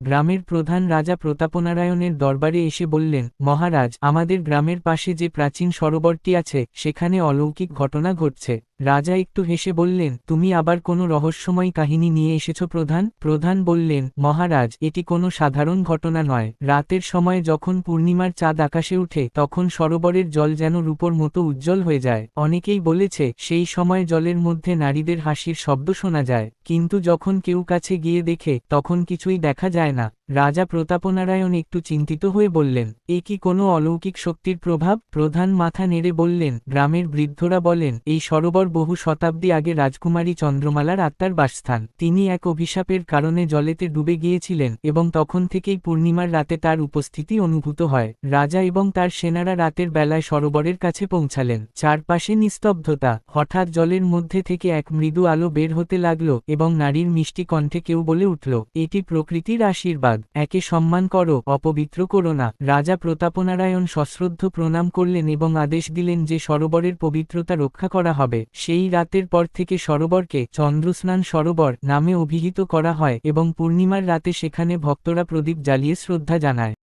গ্রামের প্রধান রাজা প্রতাপনারায়ণের দরবারে এসে বললেন, মহারাজ, আমাদের গ্রামের পাশে যে প্রাচীন সরোবরটি আছে, সেখানে অলৌকিক ঘটনা ঘটছে। রাজা একটু হেসে বললেন, তুমি আবার কোনো রহস্যময় কাহিনী নিয়ে এসেছ প্রধান? প্রধান বললেন, মহারাজ, এটি কোনো সাধারণ ঘটনা নয়। রাতের সময় যখন পূর্ণিমার চাঁদ আকাশে উঠে, তখন সরোবরের জল যেন রূপর মতো উজ্জ্বল হয়ে যায়। অনেকেই বলেছে, সেই সময় জলের মধ্যে নারীদের হাসির শব্দ শোনা যায়। কিন্তু যখন কেউ কাছে গিয়ে দেখে, তখন কিছুই দেখা যায় না। রাজা প্রতাপনারায়ণ একটু চিন্তিত হয়ে বললেন, এ কি কোনো অলৌকিক শক্তির প্রভাব? প্রধান মাথা নেড়ে বললেন, গ্রামের বৃদ্ধরা বলেন, এই সরোবর বহু শতাব্দী আগে রাজকুমারী চন্দ্রমালার আত্মার বাসস্থান। তিনি এক অভিশাপের কারণে জলেতে ডুবে গিয়েছিলেন এবং তখন থেকেই পূর্ণিমার রাতে তার উপস্থিতি অনুভূত হয়। রাজা এবং তার সেনারা রাতের বেলায় সরোবরের কাছে পৌঁছালেন। চারপাশে নিস্তব্ধতা। হঠাৎ জলের মধ্যে থেকে এক মৃদু আলো বের হতে লাগল এবং নারীর মিষ্টি কণ্ঠে কেউ বলে উঠল, এটি প্রকৃতির আশীর্বাদ। একে সম্মান করো, অপবিত্র করো না। রাজা প্রতাপনারায়ণ সশ্রদ্ধ প্রণাম করলেন এবং আদেশ দিলেন যে সরোবরের পবিত্রতা রক্ষা করা হবে। সেই রাতের পর থেকে সরোবরকে চন্দ্রস্নান সরোবর নামে অভিহিত করা হয় এবং পূর্ণিমার রাতে সেখানে ভক্তরা প্রদীপ জ্বালিয়ে শ্রদ্ধা জানায়।